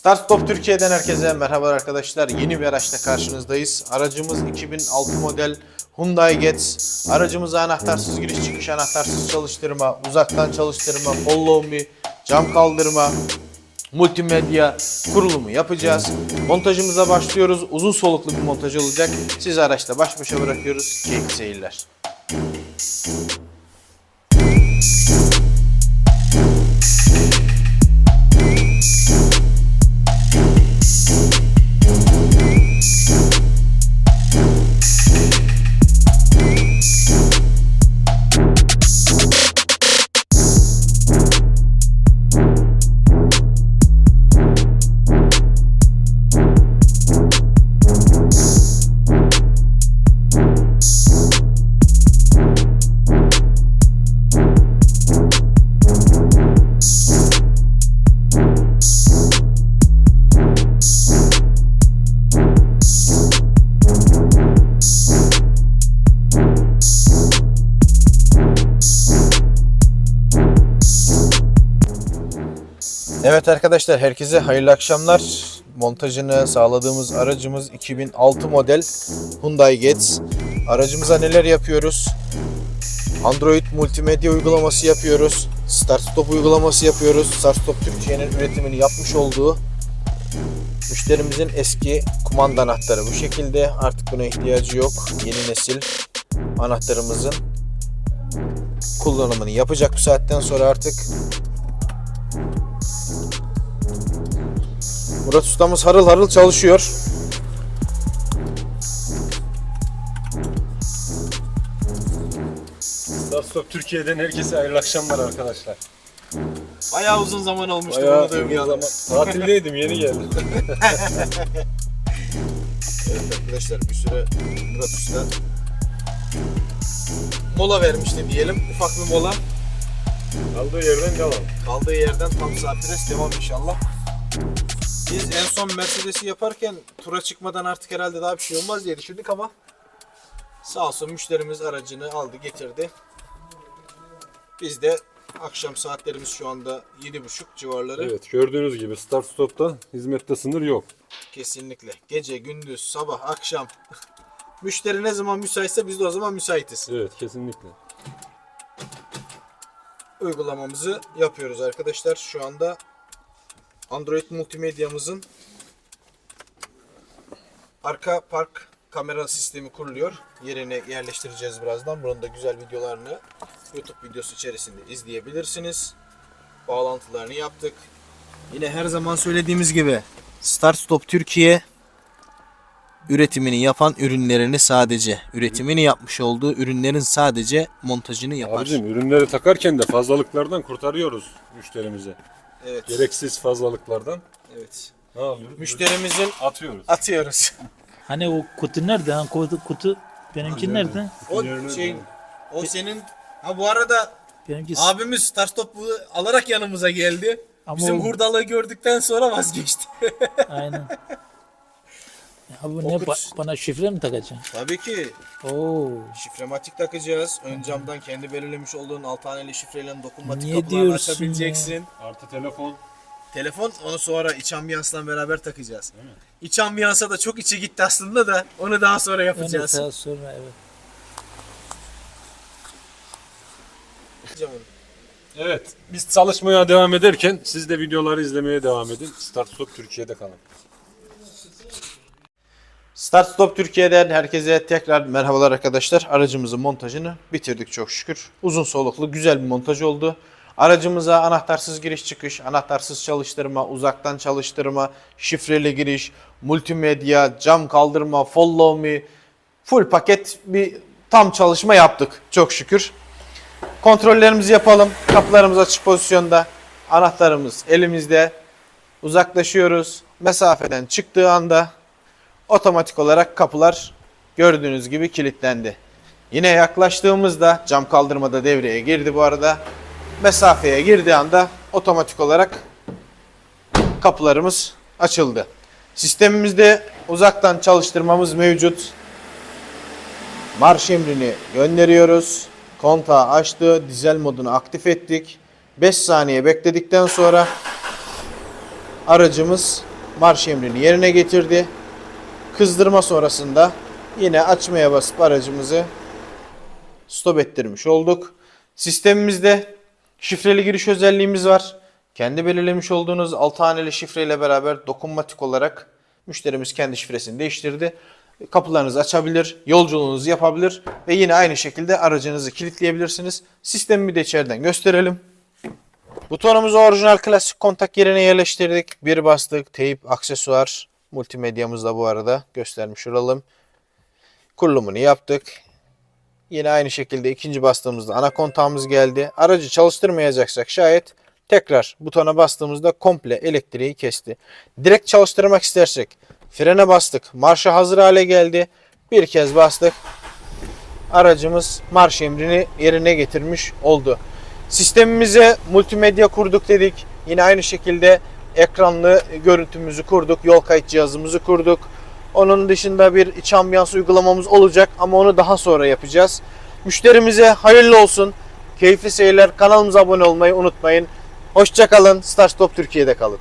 Start Stop Türkiye'den herkese merhaba arkadaşlar. Yeni bir araçla karşınızdayız. Aracımız 2006 model Hyundai Getz. Aracımıza anahtarsız giriş çıkış, anahtarsız çalıştırma, uzaktan çalıştırma, follow me, cam kaldırma, multimedya kurulumu yapacağız. Montajımıza başlıyoruz. Uzun soluklu bir montaj olacak. Sizi araçta baş başa bırakıyoruz. Keyifli seyirler. Evet arkadaşlar herkese hayırlı akşamlar. Montajını sağladığımız aracımız 2006 model Hyundai Getz. Aracımıza neler yapıyoruz? Android multimedya uygulaması yapıyoruz. Start Stop uygulaması yapıyoruz. Start Stop Türkiye'nin üretimini yapmış olduğu müşterimizin eski kumanda anahtarı bu şekilde. Artık buna ihtiyacı yok. Yeni nesil anahtarımızın kullanımını yapacak bu saatten sonra artık. Murat ustamız harıl harıl çalışıyor. Stop Türkiye'den herkese hayırlı akşamlar arkadaşlar. Bayağı uzun zaman olmuştu Bayağı bunu duymayalım. Tatildeydim yeni geldim. Evet arkadaşlar bir süre Murat Usta mola vermişti diyelim. Ufak bir mola. Kaldığı yerden devam. Kaldığı yerden tam saat pres devam inşallah. Biz en son Mercedes'i yaparken tura çıkmadan artık herhalde daha bir şey olmaz diye düşündük ama sağ olsun müşterimiz aracını aldı getirdi. Biz de akşam saatlerimiz şu anda 7.30 civarları. Evet gördüğünüz gibi start stop'ta hizmette sınır yok. Kesinlikle. Gece, gündüz, sabah, akşam. Müşteri ne zaman müsaitse biz de o zaman müsaitiz. Evet kesinlikle. Uygulamamızı yapıyoruz arkadaşlar. Şu anda Android multimedyamızın arka park kamera sistemi kuruluyor. Yerine yerleştireceğiz birazdan. Bunun da güzel videolarını YouTube videosu içerisinde izleyebilirsiniz. Bağlantılarını yaptık. Yine her zaman söylediğimiz gibi Start Stop Türkiye üretimini yapan ürünlerini sadece üretimini yapmış olduğu ürünlerin sadece montajını yapar. Abicim ürünleri takarken de fazlalıklardan kurtarıyoruz müşterimize. Evet. Gereksiz fazlalıklardan Evet. ne yapıyoruz? Müşterimizin atıyoruz. atıyoruz. Hani o kutu nerede? Ha, kutu, kutu benimki nerede? O şey o senin ha bu arada Benimki abimiz start topu alarak yanımıza geldi. Ama Bizim o- hurdalığı gördükten sonra vazgeçti. aynen. Ya bu O ne kutu- ba- bana şifre mi takacaksın? Tabii ki Oo. şifrematik takacağız. Ön camdan kendi belirlemiş olduğun alt haneli şifreyle dokunmatik Niye kapılarını diyorsun açabileceksin. Artı telefon. Telefon onu sonra iç ambiyansla beraber takacağız. İç ambiyansa da çok içi gitti aslında da onu daha sonra yapacağız. daha sonra evet. Evet biz çalışmaya devam ederken siz de videoları izlemeye devam edin. Start Stop Türkiye'de kalın. Start Stop Türkiye'den herkese tekrar merhabalar arkadaşlar. Aracımızın montajını bitirdik çok şükür. Uzun soluklu güzel bir montaj oldu. Aracımıza anahtarsız giriş çıkış, anahtarsız çalıştırma, uzaktan çalıştırma, şifreli giriş, multimedya, cam kaldırma, follow me, full paket bir tam çalışma yaptık çok şükür. Kontrollerimizi yapalım. Kapılarımız açık pozisyonda. Anahtarımız elimizde. Uzaklaşıyoruz. Mesafeden çıktığı anda otomatik olarak kapılar gördüğünüz gibi kilitlendi. Yine yaklaştığımızda cam kaldırmada devreye girdi bu arada. Mesafeye girdiği anda otomatik olarak kapılarımız açıldı. Sistemimizde uzaktan çalıştırmamız mevcut. Marş emrini gönderiyoruz. Kontağı açtı. Dizel modunu aktif ettik. 5 saniye bekledikten sonra aracımız marş emrini yerine getirdi. Kızdırma sonrasında yine açmaya basıp aracımızı stop ettirmiş olduk. Sistemimizde şifreli giriş özelliğimiz var. Kendi belirlemiş olduğunuz 6 haneli şifreyle beraber dokunmatik olarak müşterimiz kendi şifresini değiştirdi. Kapılarınızı açabilir, yolculuğunuzu yapabilir ve yine aynı şekilde aracınızı kilitleyebilirsiniz. Sistemi de içeriden gösterelim. Butonumuzu orijinal klasik kontak yerine yerleştirdik. Bir bastık, teyip, aksesuar, multimedyamız da bu arada göstermiş olalım. Kurulumunu yaptık. Yine aynı şekilde ikinci bastığımızda ana kontağımız geldi. Aracı çalıştırmayacaksak şayet tekrar butona bastığımızda komple elektriği kesti. Direkt çalıştırmak istersek frene bastık. Marşa hazır hale geldi. Bir kez bastık. Aracımız marş emrini yerine getirmiş oldu. Sistemimize multimedya kurduk dedik. Yine aynı şekilde ekranlı görüntümüzü kurduk. Yol kayıt cihazımızı kurduk. Onun dışında bir iç ambiyans uygulamamız olacak ama onu daha sonra yapacağız. Müşterimize hayırlı olsun. Keyifli seyirler. Kanalımıza abone olmayı unutmayın. Hoşçakalın. Start Stop Türkiye'de kalın.